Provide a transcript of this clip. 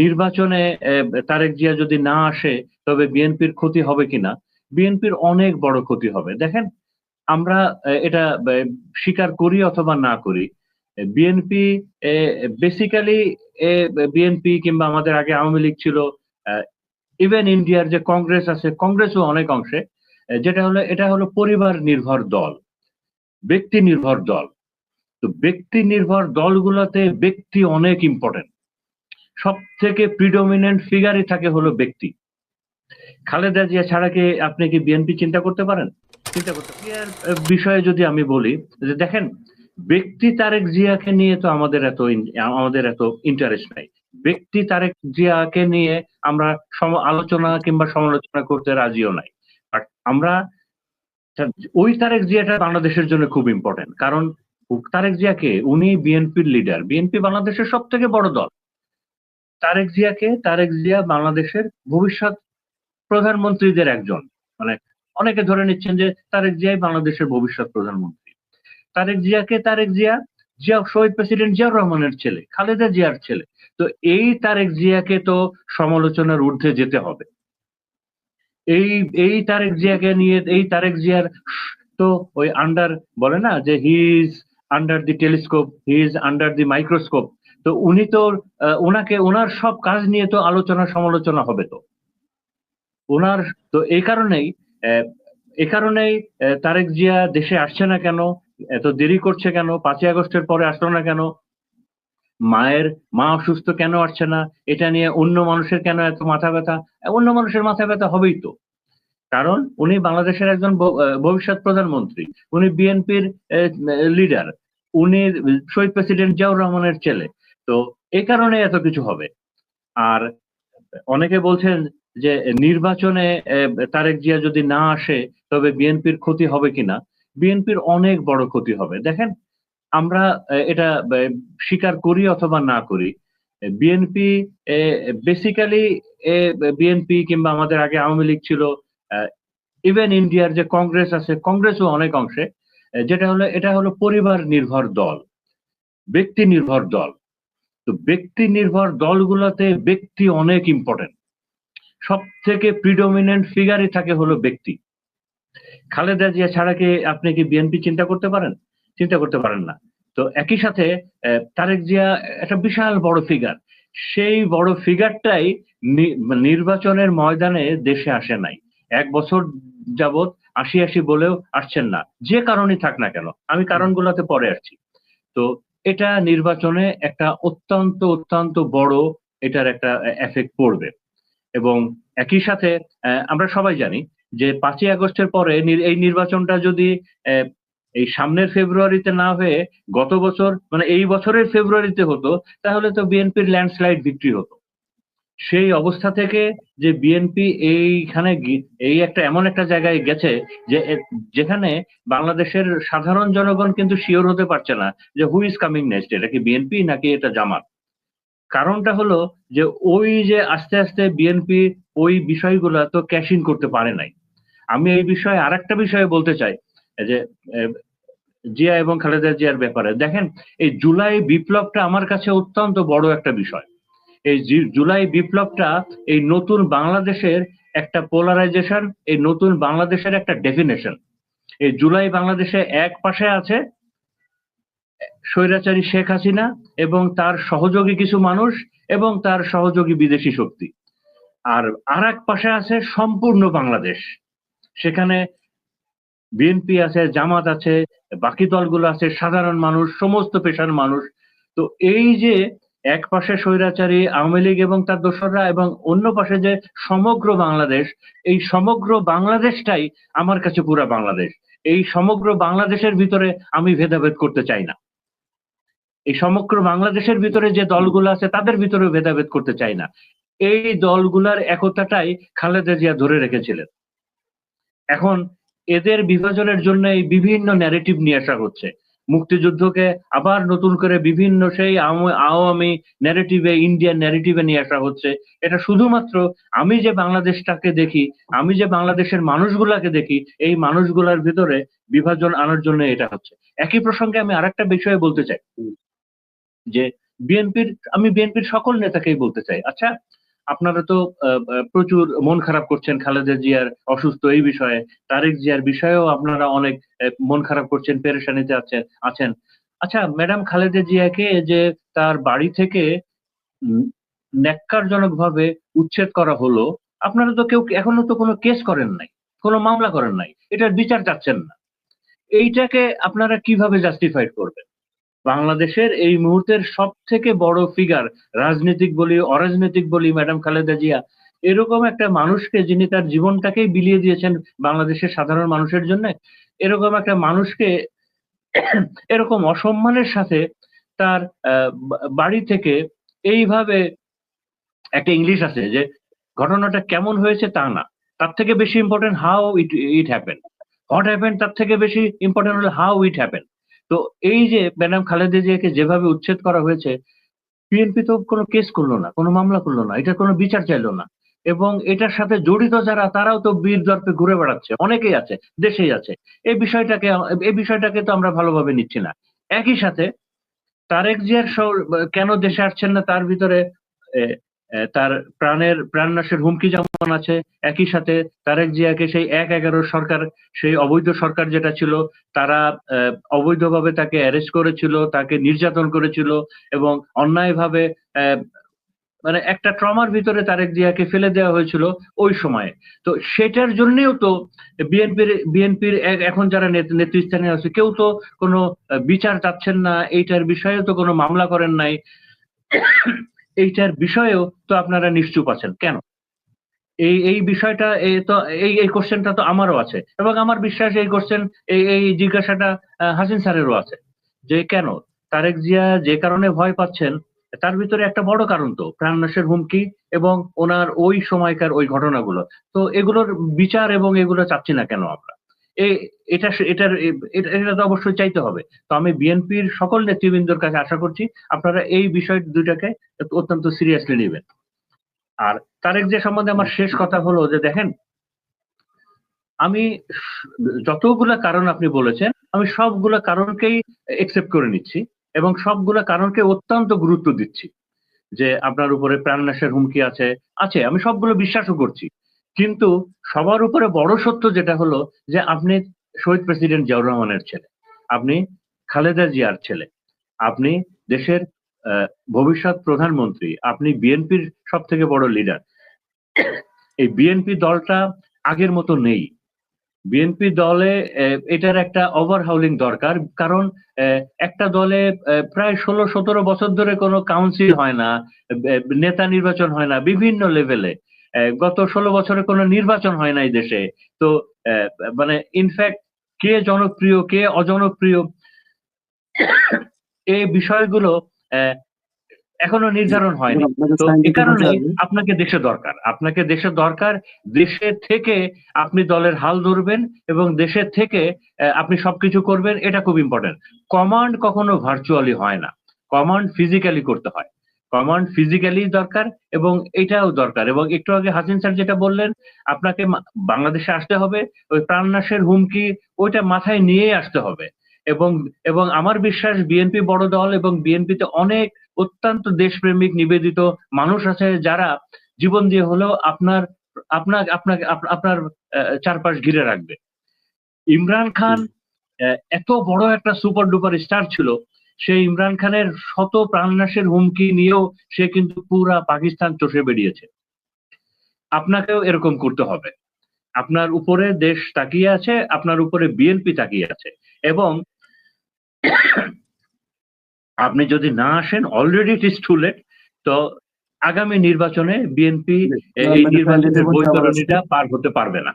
নির্বাচনে তারেক জিয়া যদি না আসে, তবে বিএনপির ক্ষতি হবে কিনা? বিএনপির অনেক বড় ক্ষতি হবে। দেখেন, আমরা এটা স্বীকার করি অথবা না করি বিএনপি বেসিক্যালি বিএনপি কিংবা আমাদের আগে আওয়ামী লীগ ছিল ইভেন ইন্ডিয়ার যে কংগ্রেস আছে, কংগ্রেসও অনেক অংশে যেটা হলো, এটা হলো পরিবার নির্ভর দল, ব্যক্তি নির্ভর দল। তো ব্যক্তি নির্ভর দলগুলোতে ব্যক্তি অনেক ইম্পর্টেন্ট সব থেকে প্রিডোমিনেন্ট ফিগারই থাকে হলো ব্যক্তি। খালেদা জিয়া ছাড়া কি আপনি কি বিএনপি চিন্তা করতে পারেন? চিন্তা করতে বিষয়ে যদি আমি বলি, যে দেখেন, ব্যক্তি তারেক জিয়াকে নিয়ে তো আমাদের এত আমাদের এত ইন্টারেস্ট নাই। ব্যক্তি তারেক জিয়াকে নিয়ে আমরা আলোচনা কিংবা সমালোচনা করতে রাজিও নাই। বাট আমরা ওই তারেক জিয়াটা বাংলাদেশের জন্য খুব ইম্পর্টেন্ট কারণ তারেক জিয়াকে, উনি বিএনপির লিডার বিএনপি বাংলাদেশের সব থেকে বড় দল। তারেক জিয়াকে, তারেক জিয়া বাংলাদেশের ভবিষ্যৎ প্রধানমন্ত্রীদের একজন। মানে অনেকে ধরে নিচ্ছেন যে তারেক জিয়াই বাংলাদেশের ভবিষ্যৎ প্রধানমন্ত্রী। তারেক জিয়াকে তারেক জিয়া জিয়া শহীদ প্রেসিডেন্ট জিয়াউর রহমানের ছেলে, খালেদা জিয়ার ছেলে। তো এই তারেক জিয়াকে তো সমালোচনার ঊর্ধ্বে যেতে হবে। এই এই তারেক জিয়াকে নিয়ে, এই তারেক জিয়ার তো ওই আন্ডার বলে না যে he is under the telescope he is under the microscope তো উনি তো ওনাকে ওনার সব কাজ নিয়ে তো আলোচনা সমালোচনা হবে তো। ওনার তো এই কারণেই এই কারণেই তারেক জিয়া দেশে আসছে না কেন? এত দেরি করছে কেন? পাঁচই আগস্টের পরে আসলো না কেন? মায়ের, মা অসুস্থ কেন আসছে না? এটা নিয়ে অন্য মানুষের কেন এত মাথা ব্যথা? অন্য মানুষের মাথা ব্যথা হবেই তো। কারণ উনি বাংলাদেশের একজন ভবিষ্যৎ প্রধানমন্ত্রী। উনি বিএনপির লিডার উনি শহীদ প্রেসিডেন্ট জিয়াউর রহমানের ছেলে। তো এই কারণে এত কিছু হবে। আর অনেকে বলছেন যে নির্বাচনে তারেক জিয়া যদি না আসে, তবে বিএনপির ক্ষতি হবে কিনা? বিএনপির অনেক বড় ক্ষতি হবে। দেখেন, আমরা এটা স্বীকার করি অথবা না করি বিএনপি বেসিক্যালি বিএনপি কিংবা আমাদের আগে আওয়ামী লীগ ছিল ইভেন ইন্ডিয়ার যে কংগ্রেস আছে, কংগ্রেসও অনেক অংশে যেটা হলো, এটা হলো পরিবার নির্ভর দল, ব্যক্তি নির্ভর দল। তো ব্যক্তি নির্ভর দলগুলোতে ব্যক্তি অনেক ইম্পর্টেন্ট সব থেকে প্রিডোমিনেন্ট ফিগারই থাকে হলো ব্যক্তি। খালেদা জিয়া ছাড়া কি আপনি কি বিএনপি চিন্তা করতে পারেন? চিন্তা করতে পারেন না। তো একই সাথে তারেক জিয়া একটা বিশাল বড় ফিগার সেই বড় ফিগারটাই নির্বাচনের ময়দানে দেশে আসে নাই। এক বছর যাবত আশি আশি বলেও আসছেন না। যে কারণেই থাক না কেন, আমি কারণগুলোতে পরে আসছি। তো এটা নির্বাচনে একটা অত্যন্ত অত্যন্ত বড় এটার একটা এফেক্ট পড়বে। এবং একই সাথে আমরা সবাই জানি যে পাঁচই আগস্টের পরে এই নির্বাচনটা যদি এই সামনের ফেব্রুয়ারিতে না হয়ে গত বছর মানে এই বছরের ফেব্রুয়ারিতে হতো, তাহলে তো বিএনপির ল্যান্ডস্লাইড বিক্রি হতো। সেই অবস্থা থেকে যে বিএনপি এইখানে এই একটা এমন একটা জায়গায় গেছে যে যেখানে বাংলাদেশের সাধারণ জনগণ কিন্তু শিওর হতে পারছে না যে হু ইজ কামিং নেক্সট এটা কি বিএনপি নাকি এটা জামাত? কারণটা হলো যে ওই যে আস্তে আস্তে বিএনপি ওই বিষয়গুলো তো ক্যাশ ইন করতে পারে নাই। আমি এই বিষয়ে আর একটা বিষয়ে বলতে চাই, যে জিয়া এবং খালেদা জিয়ার ব্যাপারে। দেখেন, এই জুলাই বিপ্লবটা আমার কাছে অত্যন্ত বড় একটা বিষয়। এই জুলাই বিপ্লবটা এই নতুন বাংলাদেশের একটা পোলারাইজেশন এই নতুন বাংলাদেশের একটা ডেফিনেশন এই জুলাই বাংলাদেশে এক পাশে আছে স্বৈরাচারী শেখ হাসিনা এবং তার সহযোগী কিছু মানুষ এবং তার সহযোগী বিদেশি শক্তি। আর আর এক পাশে আছে সম্পূর্ণ বাংলাদেশ। সেখানে বিএনপি আছে, জামাত আছে, বাকি দলগুলো আছে, সাধারণ মানুষ, সমস্ত পেশার মানুষ। তো এই যে এক পাশে স্বৈরাচারী আওয়ামী লীগ এবং তার দোসররা এবং অন্য পাশে যে সমগ্র বাংলাদেশ, এই সমগ্র বাংলাদেশটাই আমার কাছে পুরা বাংলাদেশ। এই সমগ্র বাংলাদেশের ভিতরে আমি ভেদাভেদ করতে চাই না। এই সমগ্র বাংলাদেশের ভিতরে যে দলগুলো আছে, তাদের ভিতরে ভেদাভেদ করতে চাই না। এই দলগুলার একতাটাই খালেদা জিয়া ধরে রেখেছিলেন। এখন এদের বিভাজনের জন্য এই বিভিন্ন ন্যারেটিভ নিয়ে আসা হচ্ছে। মুক্তিযুদ্ধকে আবার নতুন করে বিভিন্ন সেই আওয়ামী ন্যারেটিভে ইন্ডিয়ান ন্যারেটিভে নিয়ে আসা হচ্ছে। এটা শুধুমাত্র আমি যে বাংলাদেশটাকে দেখি, আমি যে বাংলাদেশের মানুষগুলাকে দেখি, এই মানুষগুলার ভিতরে বিভাজন আনার জন্য এটা হচ্ছে। একই প্রসঙ্গে আমি আরেকটা বিষয়ে বলতে চাই। যে বিএনপির, আমি বিএনপির সকল নেতাকেই বলতে চাই। আচ্ছা আপনারা তো প্রচুর মন খারাপ করছেন খালেদা জিয়ার অসুস্থ এই বিষয়ে। তারেক জিয়ার বিষয়েও আপনারা অনেক মন খারাপ করছেন, পেরেশানিতে আছেন আছেন। আচ্ছা ম্যাডাম খালেদা জিয়াকে যে তার বাড়ি থেকে ন্যাক্কারজনক ভাবে উচ্ছেদ করা হলো, আপনারা তো কেউ, এখনও তো কোনো কেস করেন নাই, কোনো মামলা করেন নাই, এটার বিচার চাচ্ছেন না। এইটাকে আপনারা কীভাবে জাস্টিফাইড করবেন? বাংলাদেশের এই মুহূর্তের সব থেকে বড় ফিগার রাজনৈতিক বলি, অরাজনৈতিক বলি ম্যাডাম খালেদা জিয়া, এরকম একটা মানুষকে যিনি তার জীবনটাকেই বিলিয়ে দিয়েছেন বাংলাদেশের সাধারণ মানুষের জন্য, এরকম একটা মানুষকে এরকম অসম্মানের সাথে তার বাড়ি থেকে এইভাবে একটা ইংলিশ আছে যে, ঘটনাটা কেমন হয়েছে তা না। তার থেকে বেশি important how it it happen what happen তার থেকে বেশি ইম্পর্টেন্ট হলো হাউ ইট হ্যাপেন তো এই যে ম্যাডাম খালেদা জিয়াকে যেভাবে উচ্ছেদ করা হয়েছে, বিএনপি তো কোনো কেস করল না, কোনো মামলা করল না, এটা কোনো বিচার চাইলো না। এবং এটার সাথে জড়িত যারা, তারাও তো বীর দর্পে ঘুরে বেড়াচ্ছে, অনেকেই আছে, দেশেই আছে। এই বিষয়টাকে এই বিষয়টাকে তো আমরা ভালোভাবে নিচ্ছি না। একই সাথে তারেক জিয়ার কেন দেশে আসছেন না, তার ভিতরে তার প্রাণের প্রাণনাশের হুমকি যেমন আছে, একই সাথে তারেক জিয়াকে সেই এক এগারো সরকার, সেই অবৈধ সরকার যেটা ছিল, তারা অবৈধভাবে তাকে অ্যারেস্ট করেছিল, তাকে নির্যাতন করেছিল এবং অন্যায়ভাবে মানে একটা ট্রমার ভিতরে তারেক জিয়াকে ফেলে দেওয়া হয়েছিল ওই সময়ে। তো সেটার জন্যেও তো বিএনপির বিএনপির এখন যারা নেত- নেতৃস্থানে আছে, কেউ তো কোনো বিচার চাচ্ছেন না, এইটার বিষয়েও তো কোনো মামলা করেন নাই। এইটার বিষয়েও তো আপনারা নিশ্চুপ আছেন। কেন? এই এই বিষয়টা এই তো, এই এই কোশ্চেনটা তো আমারও আছে এবং আমার বিশ্বাস এই কোশ্চেন এই এই জিজ্ঞাসাটা হাসিন স্যারেরও আছে যে কেন? তারেক জিয়া যে কারণে ভয় পাচ্ছেন, তার ভিতরে একটা বড় কারণ তো প্রাণনাশের হুমকি এবং ওনার ওই সময়কার ওই ঘটনাগুলো। তো এগুলোর বিচার এবং এগুলো চাচ্ছি না কেন আমরা? এটা এটার এটা তো অবশ্যই চাইতে হবে। তো আমি বিএনপির সকল নেতৃবৃন্দর কাছে আশা করছি আপনারা এই বিষয় দুইটাকে অত্যন্ত সিরিয়াসলি নেবেন। আর তারেক যে সম্বন্ধে আমার শেষ কথা হলো যে দেখেন, আমি যতগুলা কারণ আপনি বলেছেন, আমি সবগুলা কারণকেই একসেপ্ট করে নিচ্ছি এবং সবগুলা কারণকে অত্যন্ত গুরুত্ব দিচ্ছি। যে আপনার উপরে প্রাণনাশের হুমকি আছে আছে, আমি সবগুলো বিশ্বাসও করছি। কিন্তু সবার উপরে বড় সত্য যেটা হলো যে আপনি শহীদ প্রেসিডেন্ট জিয়াউর রহমানের ছেলে, আপনি খালেদা জিয়ার ছেলে, আপনি দেশের ভবিষ্যৎ প্রধানমন্ত্রী, আপনি বিএনপির সব থেকে বড় লিডার এই বিএনপি দলটা আগের মতো নেই। বিএনপি দলে এটার একটা ওভারহাউলিং দরকার, কারণ একটা দলে প্রায় ষোলো সতেরো বছর ধরে কোনো কাউন্সিল হয় না নেতা নির্বাচন হয় না, বিভিন্ন লেভেলে গত ষোলো বছরে কোনো নির্বাচন হয় না এই দেশে। তো আহ, মানে ইনফ্যাক্ট কে জনপ্রিয় কে অজনপ্রিয় এই বিষয়গুলো আহ, এখনও নির্ধারণ হয়নি। তো এ কারণে আপনাকে দেশে দরকার। আপনাকে দেশে দরকার দেশে থেকে আপনি দলের হাল ধরবেন এবং দেশে থেকে আপনি সবকিছু করবেন এটা খুব ইম্পর্টেন্ট কমান্ড কখনো ভার্চুয়ালি হয় না। কমান্ড ফিজিক্যালি করতে হয়। কমান্ড ফিজিক্যালি দরকার এবং এটাও দরকার। এবং একটু আগে হাসিন স্যার যেটা বললেন আপনাকে বাংলাদেশে আসতে হবে ওই প্রাণনাশের হুমকি ওইটা মাথায় নিয়েই আসতে হবে। এবং এবং আমার বিশ্বাস বিএনপি বড় দল এবং বিএনপিতে অনেক অত্যন্ত দেশপ্রেমিক নিবেদিত মানুষ আছে যারা জীবন দিয়ে হলেও আপনার আপনার আপনাকে আপনার চারপাশ ঘিরে রাখবে। ইমরান খান এত বড় একটা সুপার ডুপার স্টার ছিল সেই ইমরান খানের শত প্রাণনাশের হুমকি নিয়েও সে কিন্তু পুরা পাকিস্তান চষে বেরিয়েছে আপনাকেও এরকম করতে হবে আপনার উপরে দেশ তাকিয়ে আছে আপনার উপরে বিএনপি তাকিয়ে আছে এবং আপনি যদি না আসেন already it is too late তো আগামী নির্বাচনে বিএনপি এই দিতে নির্বাচনের। বৈতরণীটা পার হতে পারবে না